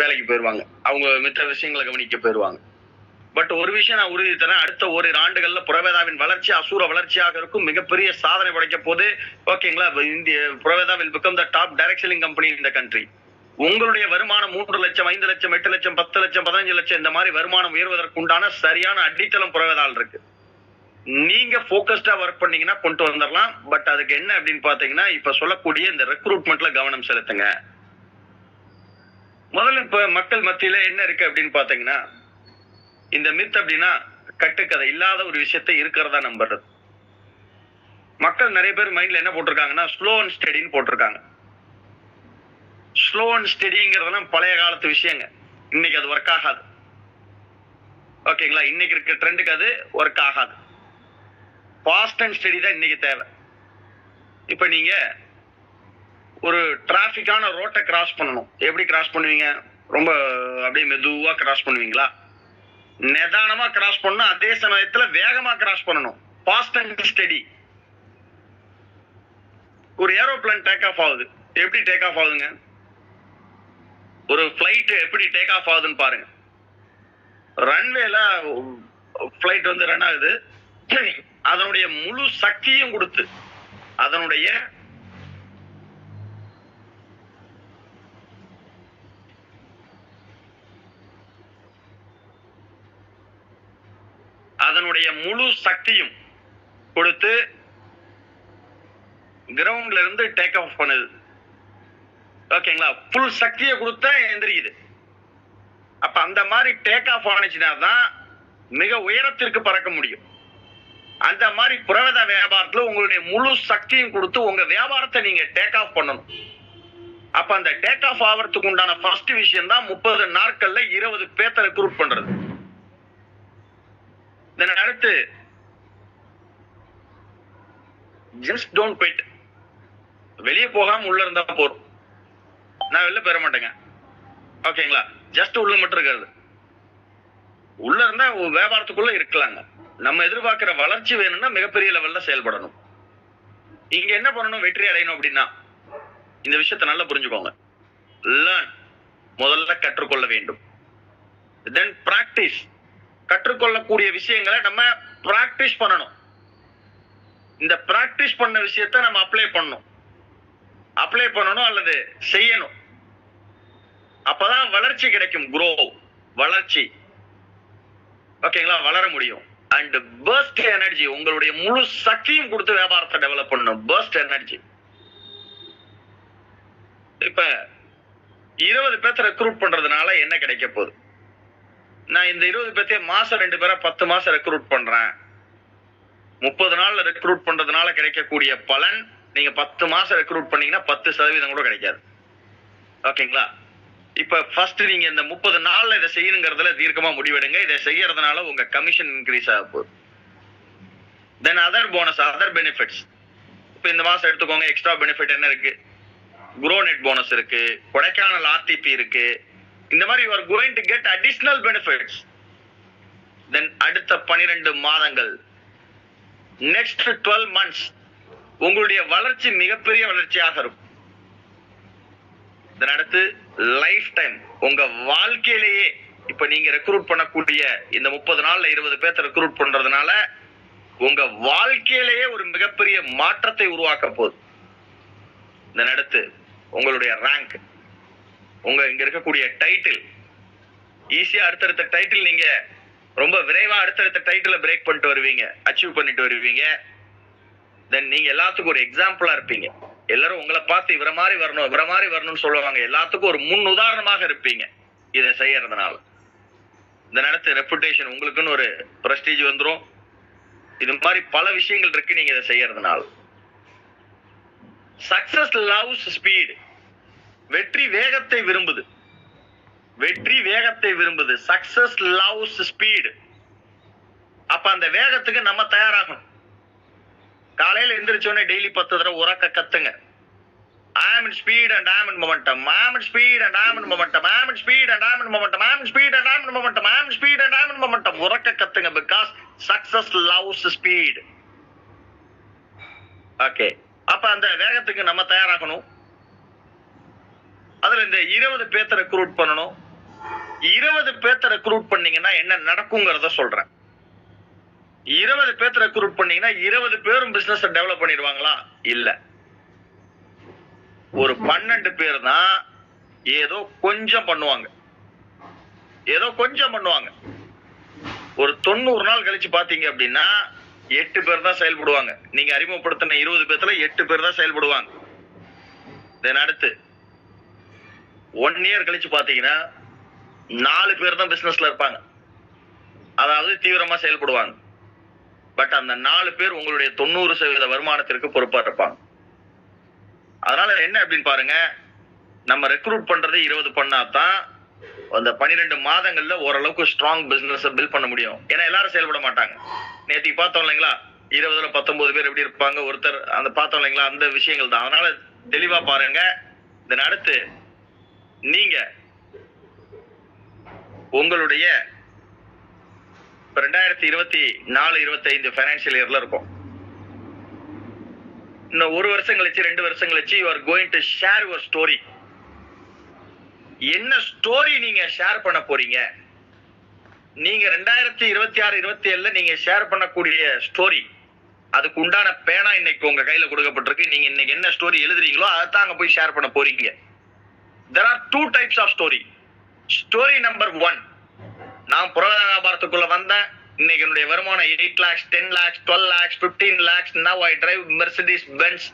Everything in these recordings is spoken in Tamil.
வேலைக்கு போயிடுவாங்க அவங்க மித்த விஷயங்களை கவனிக்க போயிடுவாங்க பட் ஒரு விஷயம் நான் உறுதி தரேன். அடுத்த ஓரிரு ஆண்டுகள்ல புறவேதாவின் வளர்ச்சி அசூர வளர்ச்சியாக இருக்கும். மிகப்பெரிய சாதனை படைக்க போது ஓகேங்களா இந்திய புறவேதா will become the top direct selling company இந்த கண்ட்ரி உங்களுடைய வருமானம் மூன்று லட்சம் ஐந்து லட்சம் எட்டு லட்சம் பத்து லட்சம் பதினஞ்சு லட்சம் இந்த மாதிரி வருமானம் உயர்வதற்கு உண்டான சரியான அடித்தளம் புறவேதால் இருக்கு. நீங்க போக்கஸ்டா ஒர்க் பண்ணீங்கன்னா கொண்டு வந்துடலாம் பட் அதுக்கு என்ன அப்படின்னு பாத்தீங்கன்னா இப்ப சொல்லக்கூடிய இந்த ரெக்ரூட்மெண்ட்ல கவனம் செலுத்துங்க. முதல்ல இப்ப மக்கள் மத்தியில என்ன இருக்கு அப்படின்னு பாத்தீங்கன்னா இந்த மித் அப்படின்னா கட்டுக்கதை இல்லாத ஒரு விஷயத்தை இருக்கிறதா நம்புறது. மக்கள் நிறைய பேர் மைண்ட்ல என்ன போட்டிருக்காங்கன்னா ஸ்லோ அண்ட் ஸ்டெடின்னு போட்டிருக்காங்க. ஸ்லோ அண்ட் ஸ்டெடிங்கிறதெல்லாம் பழைய காலத்து விஷயங்க. இன்னைக்கு அது ஒர்க் ஆகாது. ஓகேங்களா இன்னைக்கு இருக்க ட்ரெண்டுக்கு அது ஒர்க் ஆகாது. ஃபாஸ்ட் அண்ட் ஸ்டெடி தான் இன்னைக்கு தேவை. இப்போ நீங்கள் ஒரு டிராஃபிக்கான ரோட்டை கிராஸ் பண்ணணும். எப்படி கிராஸ் பண்ணுவீங்க? ரொம்ப அப்படியே மெதுவா கிராஸ் பண்ணுவீங்களா? நிதானமா கிராஸ் பண்ணணும். அதே சமயத்துல வேகமா கிராஸ் பண்ணணும். ஃபாஸ்ட் அண்ட் ஸ்டடி ஒரு ஏரோப்ளேன் டேக் ஆஃப் ஆகுது. எப்படி டேக் ஆஃப் ஆகுதுங்க? ஒரு ஃப்ளைட் எப்படி டேக் ஆஃப் ஆகுதுன்னு பாருங்க. ரன்வேல ஃப்ளைட் வந்து ரன் ஆகுது. அதனுடைய முழு சக்தியும் கொடுத்து அதனுடைய தன்னுடைய முழு சக்தியும் கொடுத்து கிரவுண்ட்ல இருந்து டேக் ஆஃப் பண்ணுது. ஓகேங்களா? ஃபுல் சக்தியை கொடுத்தா எந்திரிக்குது. அப்ப அந்த மாதிரி டேக் ஆஃப் ஆனிச்சுனா தான் மிக உயரத்திற்கு பறக்க முடியும். அந்த மாதிரி புரவத வியாபாரத்துல உங்களுடைய முழு சக்தியும் கொடுத்து உங்க வியாபாரத்தை நீங்க டேக் ஆஃப் பண்ணணும். அப்ப அந்த டேக் ஆஃப் ஆகிறதுக்கு உண்டான ஃபர்ஸ்ட் விஷயம் தான் முப்பது நாட்கள்ல இருபது பேர்த்த ரெக்ரூட் பண்றது. தென் அடுத்து ஜஸ்ட் டோன்ட் குவிட் வெளியே போகாம உள்ள இருந்தா போதும். நான் வெளில பெற மாட்டேங்க. ஓகேங்களா ஜஸ்ட் உள்ள மட்டும் இருக்கிறது. உள்ள இருந்தா வியாபாரத்துக்குள்ள இருக்கலாங்க. நம்ம எதிர்பார்க்கிற வளர்ச்சி வேணும்னா மிகப்பெரிய லெவல்ல செயல்படணும். இங்க என்ன பண்ணணும்? வெற்றி அடையணும் அப்படின்னா இந்த விஷயத்த நல்லா புரிஞ்சுக்கோங்க. லேர்ன் முதல்ல கற்றுக்கொள்ள வேண்டும். தென் பிராக்டிஸ் கற்றுக்கொள்ளக்கூடிய விஷயங்களை நம்ம பிராக்டிஸ் பண்ணணும். இந்த பிராக்டிஸ் பண்ண விஷயத்த நம்ம அப்ளை பண்ணணும். அப்ளை பண்ணணும் அல்லது செய்யணும். அப்பதான் வளர்ச்சி கிடைக்கும் குரோ வளர்ச்சி. ஓகேங்களா வளர முடியும். அண்ட் பர்ஸ்ட் எனர்ஜி உங்களுடைய முழு சக்தியும் கொடுத்து வியாபாரத்தை டெவலப் பண்ணணும். பர்ஸ்ட் எனர்ஜி இப்ப இருபது பேர்த்த ரெக்ரூட் பண்றதுனால என்ன கிடைக்க போகுது? நான் இந்த இருபது பேர்த்தே மாசம் ரெண்டு பேரை பத்து மாசம் ரெக்ரூட் பண்றேன். முப்பது நாள்ல ரெக்ரூட் பண்றதுனால கிடைக்கக்கூடிய பலன் நீங்க பத்து மாசம் ரெக்ரூட் பண்ணீங்கன்னா பத்து சதவீதம் கூட கிடைக்காது. ஓகேங்களா? இப்ப ஃபர்ஸ்ட் நீங்க இந்த முப்பது நாள்ல இதை செய்யணுங்கிறதுல தீர்க்கமா முடிவெடுங்க. இதை செய்யறதுனால உங்க கமிஷன் இன்க்ரீஸ் ஆக போகுது. Then other bonus other benefits இப்ப இந்த மாசம் எடுத்துக்கோங்க எக்ஸ்ட்ரா பெனிஃபிட் என்ன இருக்கு? குரோநெட் போனஸ் இருக்கு கொடைக்கானல் ஆர்டிபி இருக்கு இந்த மாதிரி you are going to get additional benefits then அடுத்த பனிரெண்டு மாதங்கள். நெக்ஸ்ட் டுவெல் மந்த்ஸ் உங்களுடைய வளர்ச்சி மிகப்பெரிய வளர்ச்சியாக இருக்கும். இதன் அடுத்து லைஃப் டைம் உங்க வாழ்க்கையிலேயே இப்ப நீங்க ரெக்ரூட் பண்ணக்கூடிய இந்த முப்பது நாள்ல இருபது பேர்த்த ரெக்ரூட் பண்றதுனால உங்க வாழ்க்கையிலேயே ஒரு மிகப்பெரிய மாற்றத்தை உருவாக்க போகுது. இதன் அடுத்து உங்களுடைய ரேங்க் உங்க இங்க இருக்கக்கூடிய டைட்டில் ஈஸியா அடுத்தடுத்த டைட்டில் நீங்க ரொம்ப விரைவா அடுத்தடுத்த டைட்டில பிரேக் பண்ணிட்டு வருவீங்க அச்சீவ் பண்ணிட்டு வருவீங்க. தென் நீங்க எல்லாத்துக்கும் ஒரு எக்ஸாம்பிளா இருப்பீங்க. எல்லாரும் உங்களை பார்த்து இவர மாதிரி வரணும் இவர மாதிரி வரணும்னு சொல்லுவாங்க. எல்லாத்துக்கும் ஒரு முன் உதாரணமாக இருப்பீங்க இதை செய்யறதுனால. இந்த நேரத்து ரெப்புடேஷன் உங்களுக்குன்னு ஒரு பிரஸ்டீஜ் வந்துரும். இது மாதிரி பல விஷயங்கள் இருக்கு நீங்க இதை செய்யறதுனால. சக்சஸ் லவ்ஸ் ஸ்பீட் வெற்றி வேகத்தை விரும்புது வெற்றி வேகத்தை விரும்புது சக்சஸ் லவ்ஸ் ஸ்பீடு அப்ப அந்த வேகத்துக்கு நம்ம தயாராகணும் காலையில எந்திரிச்சோடனே டெய்லி பத்து தடவை உறக்க கத்துங்க I'm in speed and I'm in momentum. I'm in speed and I'm in momentum. I'm in speed and I'm in momentum. I'm in speed and I'm in momentum. I'm in speed and I'm உறக்க கத்துங்க because success loves speed okay அப்ப அந்த வேகத்துக்கு நம்ம தயாராகணும் அதுல இந்த இருபது பேர்த்த ரெக்ரூட் பண்ணணும். இருபது பேர்த்த ரெக்ரூட் பண்ணீங்கன்னா என்ன நடக்குங்கிறத சொல்றேன். இருபது பேர்த்த ரெக்ரூட் பண்ணீங்கன்னா இருபது பேரும் பிசினஸ் டெவலப் பண்ணிடுவாங்களா? இல்ல. ஒரு பன்னெண்டு பேர் தான் ஏதோ கொஞ்சம் பண்ணுவாங்க. ஏதோ கொஞ்சம் பண்ணுவாங்க. ஒரு தொண்ணூறு நாள் கழிச்சு பாத்தீங்க அப்படின்னா எட்டு பேர் தான் செயல்படுவாங்க. நீங்க அறிமுகப்படுத்தின இருபது பேர்த்துல எட்டு பேர் தான் செயல்படுவாங்க. தென் அடுத்து ஒன் இயர் கழிச்சு பாத்தீங்கன்னா நாலு பேர் தான் பிசினஸ்ல இருப்பாங்க. அதாவது தீவிரமா செயல்படுவாங்க. பட் அந்த நாலு பேர் உங்களுடைய தொண்ணூறு சதவீத வருமானத்திற்கு பொறுப்பா இருப்பாங்க. அதனால என்ன அப்படின்னு பாருங்க நம்ம ரெக்ரூட் பண்றது இருபது பண்ணாதான் அந்த பன்னிரெண்டு மாதங்கள்ல ஓரளவுக்கு ஸ்ட்ராங் பிசினஸ் பில்ட் பண்ண முடியும். ஏன்னா எல்லாரும் செயல்பட மாட்டாங்க. நேற்றுக்கு பார்த்தோம் இல்லைங்களா? இருபதுல பத்தொன்பது பேர் எப்படி இருப்பாங்க? ஒருத்தர் அந்த பார்த்தோம் இல்லைங்களா? அந்த விஷயங்கள் தான். அதனால தெளிவா பாருங்க. இதன் அடுத்து நீங்க உங்களுடைய ரெண்டாயிரத்தி இருபத்தி நாலு இருபத்தி ஐந்து பைனான்சியல் இயர்ல இருக்கும். இன்னும் ஒரு வருஷம் கழிச்சு ரெண்டு வருஷம் கழிச்சு you are going to share your story என்ன ஸ்டோரி நீங்க ஷேர் பண்ண போறீங்க? நீங்க ரெண்டாயிரத்தி இருபத்தி ஆறு இருபத்தி ஏழுல நீங்க ஷேர் பண்ணக்கூடிய ஸ்டோரி அதுக்கு உண்டான பேனா இன்னைக்கு உங்க கையில கொடுக்கப்பட்டிருக்கு. நீங்க இன்னைக்கு என்ன ஸ்டோரி எழுதுறீங்களோ அதைத்தான் அங்க போய் ஷேர் பண்ண போறீங்க. Two types of story story number one நான் புரத வியாபாரத்துக்குள்ள வந்தேன். இன்னைக்கு என்னுடைய வருமானம் eight lakhs ten lakhs twelve lakhs fifteen lakhs now I drive Mercedes Benz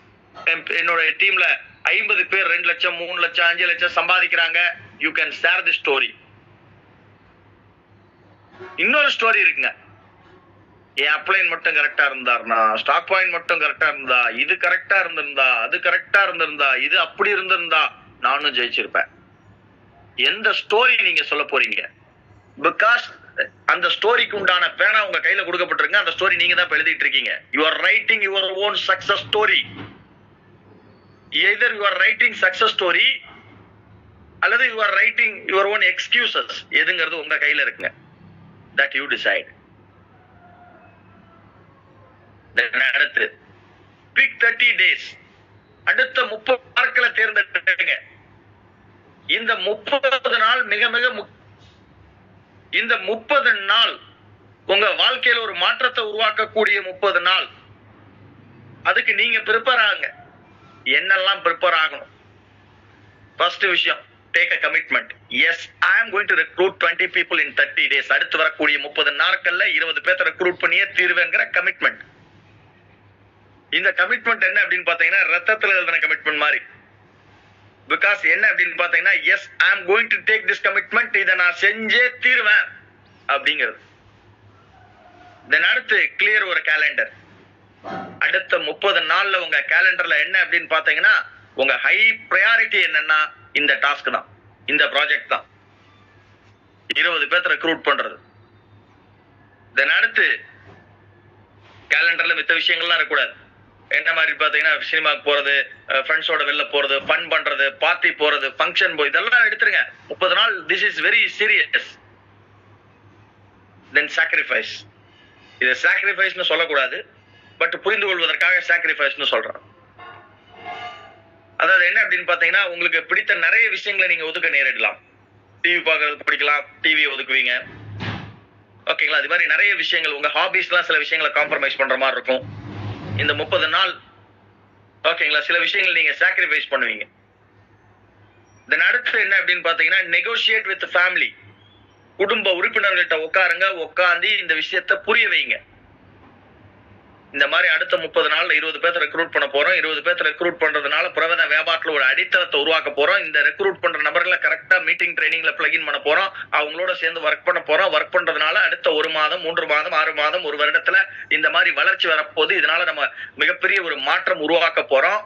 என்னுடைய டீம்ல ஐம்பது பேர் ரெண்டு லட்சம் மூணு லட்சம் அஞ்சு லட்சம் சம்பாதிக்கிறாங்க. You can share the story இன்னொரு ஸ்டோரி இருக்குங்க. என் அப்ளைன் மட்டும் கரெக்டா இருந்தாருனா ஸ்டாக் பாயிண்ட் மட்டும் கரெக்டா இருந்தா. இது கரெக்டா இருந்திருந்தா அது கரெக்டா இருந்திருந்தா இது அப்படி இருந்திருந்தா நானும் ஜெயிச்சிருப்பேன். எந்த ஸ்டோரி நீங்க சொல்ல போறீங்க? பிகாஸ் அந்த ஸ்டோரிக்கு உண்டான பேனா உங்க கையில கொடுக்கப்பட்டிருங்க அந்த ஸ்டோரி நீங்க தான் இப்ப எழுதிட்டு இருக்கீங்க. You are writing your own success story either you are writing success story அல்லது you are writing your own excuses எதுங்கிறது உங்க கையில இருக்குங்க. தட் யூ டிசைட் அடுத்து பிக் தேர்ட்டி டேஸ் அடுத்த முப்பது நாட்களை தேர்ந்தெடுங்க. இந்த முப்பது நாள் மிக மிக முக்- இந்த முப்பது நாள் உங்க வாழ்க்கையில ஒரு மாற்றத்தை உருவாக்கக்கூடிய முப்பது நாள். அதுக்கு நீங்க ப்ரிப்பேர் ஆகுங்க. என்னெல்லாம் ப்ரிப்பேர் ஆகணும்? ஃபர்ஸ்ட் விஷயம் take a commitment yes I am going to recruit twenty people in thirty days அடுத்து வரக்கூடிய முப்பது நாட்கள்ல இருபது பேர்த்த ரெக்ரூட் பண்ணியே தீர்வேங்கிற கமிட்மெண்ட் இந்த கமிட்மெண்ட் என்ன அப்படின்னு பாத்தீங்கன்னா ரத்தத்துல எழுதின கமிட்மெண்ட் மாதிரி. பிகாஸ் என்ன அப்படின்னு பாத்தீங்கன்னா yes I am going to take this commitment இதை நான் செஞ்சே தீருவேன் அப்படிங்கிறது. தென் அடுத்து கிளியர் ஒரு கேலண்டர் அடுத்த முப்பது நாள்ல உங்க கேலண்டர்ல என்ன அப்படின்னு பாத்தீங்கன்னா உங்க ஹை ப்ரையாரிட்டி என்னன்னா இந்த டாஸ்க் தான் இந்த ப்ராஜெக்ட் தான். இருபது பேர்த்த ரெக்ரூட் பண்றது. தென் அடுத்து கேலண்டர்ல மித்த விஷயங்கள்லாம் இருக்கக்கூடாது. என்ன மாதிரி பாத்தீங்கன்னா சினிமாக்கு போறது ஃப்ரெண்ட்ஸோட வெளில போறது ஃபன் பண்றது பார்ட்டி போறது ஃபங்க்ஷன் போய் இதெல்லாம் எடுத்துருங்க. முப்பது நாள் this is very serious then sacrifice இதை சாக்ரிஃபைஸ்னு சொல்லக்கூடாது. பட் புரிந்து கொள்வதற்காக சாக்ரிஃபைஸ்னு சொல்றேன் அதாவது என்ன அப்படின்னு பாத்தீங்கன்னா உங்களுக்கு பிடித்த நிறைய விஷயங்களை நீங்க ஒதுக்க நேரிடலாம். டிவி பார்க்கறது பிடிக்கலாம் டிவி ஒதுக்குவீங்க. ஓகேங்களா அது மாதிரி நிறைய விஷயங்கள் உங்க ஹாபிஸ்லாம் சில விஷயங்களை காம்ப்ரமைஸ் பண்ற மாதிரி இருக்கும். இந்த முப்பது நாள் ஓகேங்களா சில விஷயங்கள் நீங்க சாக்ரிஃபைஸ் பண்ணுவீங்க. தென் அடுத்து என்ன அப்படின்னு பாத்தீங்கன்னா நெகோசியேட் வித் ஃபேமிலி குடும்ப உறுப்பினர்கள்ட்ட உட்காருங்க உட்காந்து இந்த விஷயத்த புரிய வைங்க. இந்த மாதிரி அடுத்த முப்பது நாள்ல இருபது பேர்த்த ரெக்ரூட் பண்ண போறோம். இருபது பேர்த்த ரெக்ரூட் பண்றதுனால புரவத வியாபாரத்துல ஒரு அடித்தளத்தை உருவாக்க போறோம். இந்த ரெக்ரூட் பண்ற நபர்களை கரெக்டா மீட்டிங் ட்ரைனிங்ல பிளகின் பண்ண போறோம். அவங்களோட சேர்ந்து ஒர்க் பண்ண போறோம். ஒர்க் பண்றதுனால அடுத்த ஒரு மாதம் மூன்று மாதம் ஆறு மாதம் ஒரு வருடத்துல இந்த மாதிரி வளர்ச்சி வரப்போது இதனால நம்ம மிகப்பெரிய ஒரு மாற்றம் உருவாக்க போறோம்.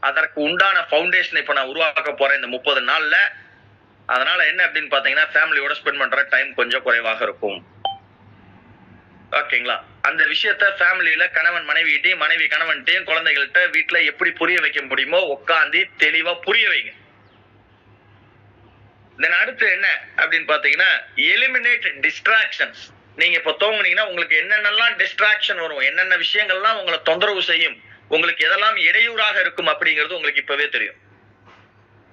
அதற்கு உண்டான ஃபவுண்டேஷன் இப்ப நான் உருவாக்க போறேன் இந்த முப்பது நாள்ல. அதனால என்ன அப்படின்னு பாத்தீங்கன்னா ஃபேமிலியோட ஸ்பெண்ட் பண்ற டைம் கொஞ்சம் குறைவாக இருக்கும். ஓகேங்களா? அந்த விஷயத்த ஃபேமிலியில கணவன் மனைவிகிட்டையும் மனைவி கணவன்கிட்டையும் குழந்தைகள்கிட்ட வீட்டுல எப்படி புரிய வைக்க முடியுமோ உட்காந்து தெளிவா புரிய வைங்க. தென் அடுத்து என்ன அப்படின்னு பாத்தீங்கன்னா எலிமினேட் டிஸ்ட்ராக்ஷன்ஸ் நீங்க இப்ப தூங்குனீங்கன்னா உங்களுக்கு என்னென்னலாம் டிஸ்ட்ராக்ஷன் வரும் என்னென்ன விஷயங்கள்லாம் உங்களை தொந்தரவு செய்யும் உங்களுக்கு எதெல்லாம் இடையூறாக இருக்கும் அப்படிங்கிறது உங்களுக்கு இப்பவே தெரியும்.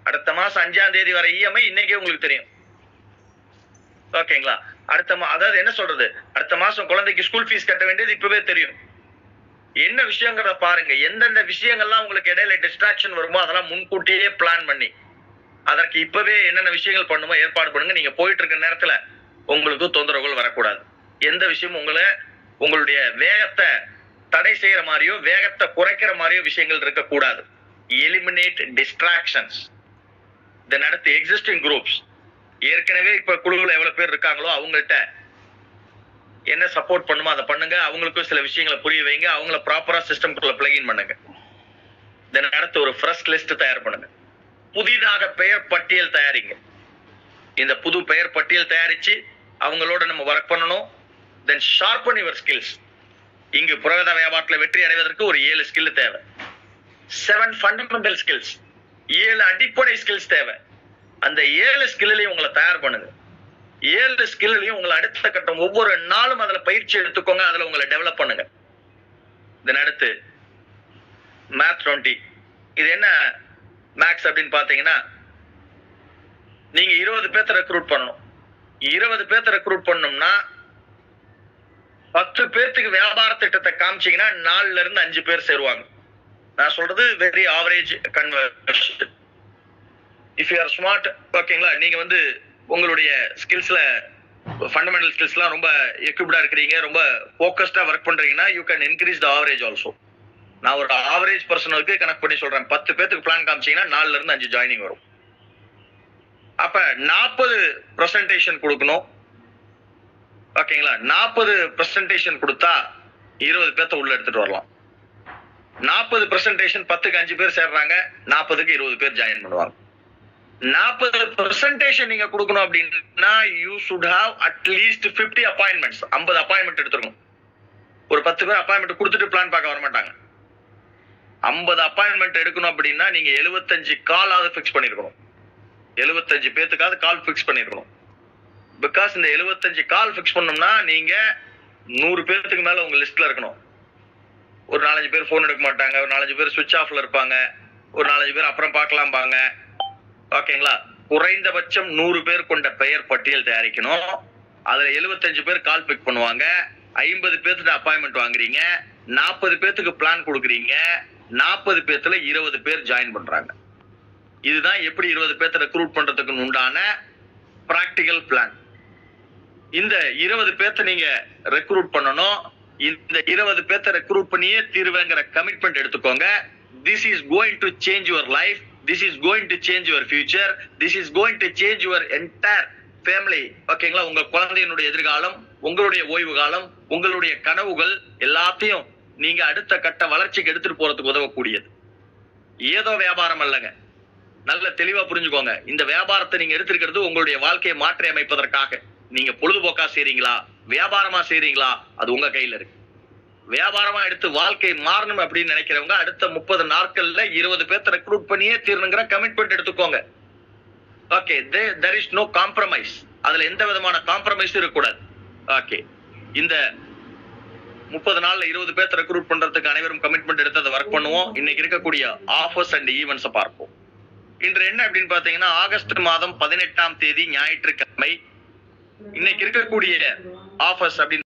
அடுத்த மாசம் அஞ்சாம் தேதி வர இஎம்ஐ இன்னைக்கே உங்களுக்கு தெரியும். ஓகேங்களா? அடுத்த மா அதாவது என்ன சொல்றது? அடுத்த மாசம் குழந்தைக்கு ஸ்கூல் ஃபீஸ் கட்ட வேண்டியது இப்பவே தெரியும். என்ன விஷயங்கிறத பாருங்க. எந்தெந்த விஷயங்கள்லாம் உங்களுக்கு இடையில டிஸ்ட்ராக்ஷன் வருமோ அதெல்லாம் முன்கூட்டியே பிளான் பண்ணி. அதற்கு இப்பவே என்னென்ன விஷயங்கள் பண்ணுமோ ஏற்பாடு பண்ணுங்க. நீங்க போயிட்டு இருக்க நேரத்துல உங்களுக்கு தொந்தரவுகள் வரக்கூடாது. எந்த விஷயமும் உங்களை உங்களுடைய வேகத்தை தடை செய்யற மாதிரியோ வேகத்தை குறைக்கிற மாதிரியோ விஷயங்கள் இருக்கக்கூடாது. எலிமினேட் டிஸ்ட்ராக்ஷன்ஸ் தென் அடுத்து எக்ஸிஸ்டிங் குரூப்ஸ் ஏற்கனவே இப்ப குழுவில் எவ்வளவு பேர் இருக்காங்களோ அவங்கள்ட்ட என்ன சப்போர்ட் பண்ணுமோ அதை பண்ணுங்க. அவங்களுக்கும் சில விஷயங்களை புரிய வைங்க. அவங்கள ப்ராப்பரா சிஸ்டம்குள்ள பிளகின் பண்ணுங்க. தென் அடுத்து ஒரு ஃப்ரெஷ் லிஸ்ட் தயார் பண்ணுங்க. புதிதாக பெயர் பட்டியல் தயாரிங்க. இந்த புது பெயர் பட்டியல் தயாரிச்சு அவங்களோட நம்ம ஒர்க் பண்ணணும். தென் ஷார்பன் யுவர் ஸ்கில்ஸ் இங்கு புரகத வியாபாரத்தில் வெற்றி அடைவதற்கு ஒரு ஏழு ஸ்கில் தேவை. செவன் ஃபண்டமெண்டல் ஸ்கில்ஸ் ஏழு அடிப்படை ஸ்கில்ஸ் தேவை. அந்த ஏழு ஸ்கில்லையும் உங்களை தயார் பண்ணுங்க ஏழு ஸ்கில்லையும் உங்களை அடுத்த கட்டம் ஒவ்வொரு நாளும் அதுல பயிற்சி எடுத்துக்கோங்க அதுல உங்களை டெவலப் பண்ணுங்க. இதன் அடுத்து மேத் டுவெண்ட்டி இது என்ன மேக்ஸ் அப்படின்னு பாத்தீங்கன்னா நீங்க இருபது பேர்த்த ரெக்ரூட் பண்ணணும். இருபது பேர்த்த ரெக்ரூட் பண்ணணும்னா பத்து பேர்த்துக்கு வியாபார திட்டத்தை காமிச்சீங்கன்னா நாலுல இருந்து அஞ்சு பேர் சேருவாங்க. நான் சொல்றது very average conversion if you are smart ஓகேங்களா நீங்க வந்து உங்களுடைய ஸ்கில்ஸ்ல ஃபண்டமெண்டல் ஸ்கில்ஸ்லாம் ரொம்ப எக்யூப்டா இருக்கிறீங்க ரொம்ப ஃபோக்கஸ்டா ஒர்க் பண்றீங்கன்னா you can increase the average also நான் ஒரு ஆவரேஜ் பர்சனுக்கு கனெக்ட் பண்ணி சொல்றேன். பத்து பேத்துக்கு பிளான் காமிச்சீங்கன்னா நாலுல இருந்து அஞ்சு ஜாயினிங் வரும். அப்ப நாற்பது பிரசன்டேஷன் கொடுக்கணும். ஓகேங்களா நாற்பது பிரசன்டேஷன் கொடுத்தா இருபது பேர்த்த உள்ள எடுத்துட்டு வரலாம். நாற்பது பிரசன்டேஷன் பத்துக்கு அஞ்சு பேர் சேர்றாங்க நாற்பதுக்கு இருபது பேர் ஜாயின் பண்ணுவாங்க. நாற்பது பிரசன்டேஷன் நீங்க கொடுக்கணும் அப்படின்னா you should have at least fifty appointments ஐம்பது அப்பாயின்மெண்ட் எடுத்துருக்கும் ஒரு பத்து பேர் அப்பாயின்மெண்ட் கொடுத்துட்டு பிளான் பார்க்க வர மாட்டாங்க ஐம்பது அப்பாயின்மெண்ட் எடுக்கணும் அப்படின்னா நீங்க எழுபத்தஞ்சு காலாவது ஃபிக்ஸ் பண்ணிருக்கணும். எழுபத்தஞ்சு பேத்துக்காவது கால் ஃபிக்ஸ் பண்ணிருக்கணும். பிகாஸ் இந்த எழுபத்தஞ்சு கால் ஃபிக்ஸ் பண்ணோம்னா நீங்க நூறு பேர்த்துக்கு மேல உங்க லிஸ்ட்ல இருக்கணும். ஒரு நாலஞ்சு பேர் ஃபோன் எடுக்க மாட்டாங்க. ஒரு நாலஞ்சு பேர் சுவிட்ச் ஆஃப்ல இருப்பாங்க. ஒரு நாலஞ்சு பேர் அப்புறம் பார்க்கலாம்பாங்க. ஓகேங்களா? குறைந்தபட்சம் நூறு பேர் கொண்ட பெயர் பட்டியல் தயாரிக்கணும். அதுல எழுபத்தஞ்சு பேர் கால் பிக் பண்ணுவாங்க. ஐம்பது பேர்த்துட்டு அப்பாயின்மெண்ட் வாங்குறீங்க. நாற்பது பேர்த்துக்கு பிளான் கொடுக்குறீங்க. நாற்பது பேர்த்துல இருபது பேர் ஜாயின் பண்றாங்க. இதுதான் எப்படி இருபது பேர்த்த ரெக்ரூட் பண்றதுக்கு உண்டான பிராக்டிக்கல் பிளான் இந்த இருபது பேர்த்த நீங்க ரெக்ரூட் பண்ணணும். இந்த இருபது பேர்த்த ரெக்ரூட் பண்ணியே தீர்வேங்கிற கமிட்மெண்ட் எடுத்துக்கோங்க. This is going to change your life this is going to change your future this is going to change your entire family ஓகேங்களா உங்க குழந்தையினுடைய எதிர்காலம் உங்களுடைய ஓய்வு காலம் உங்களுடைய கனவுகள் எல்லாத்தையும் நீங்க அடுத்த கட்ட வளர்ச்சிக்கு எடுத்துட்டு போறதுக்கு உதவக்கூடியது. ஏதோ வியாபாரம் அல்லங்க. நல்ல தெளிவா புரிஞ்சுக்கோங்க. இந்த வியாபாரத்தை நீங்க எடுத்திருக்கிறது உங்களுடைய வாழ்க்கையை மாற்றி அமைப்பதற்காக நீங்க பொழுதுபோக்கா செய்றீங்களா? வியாபாரமா செய்றீங்களா? அது உங்க கையில இருக்கு. வியாபாரமா எடுத்து வாழ்க்கை மாறணும் அப்படின்னு நினைக்கிறவங்க அடுத்த முப்பது நாட்கள்ல இருபது பேர்த்த ரெக்ரூட் பண்ணியே தீரணுங்கிற கமிட்மெண்ட் எடுத்துக்கோங்க. Okay there is no compromise அதுல எந்த விதமான காம்ப்ரமைஸும் இருக்கக்கூடாது. ஓகே இந்த முப்பது நாள்ல இருபது பேர்த்த ரெக்ரூட் பண்றதுக்கு அனைவரும் கமிட்மெண்ட் எடுத்து அதை ஒர்க் பண்ணுவோம். இன்னைக்கு இருக்கக்கூடிய ஆஃபர்ஸ் அண்ட் ஈவெண்ட்ஸை பார்ப்போம். இன்று என்ன அப்படின்னு பாத்தீங்கன்னா ஆகஸ்ட் மாதம் பதினெட்டாம் தேதி ஞாயிற்றுக்கிழமை. இன்னைக்கு இருக்கக்கூடிய ஆஃபர்ஸ் அப்படின்னு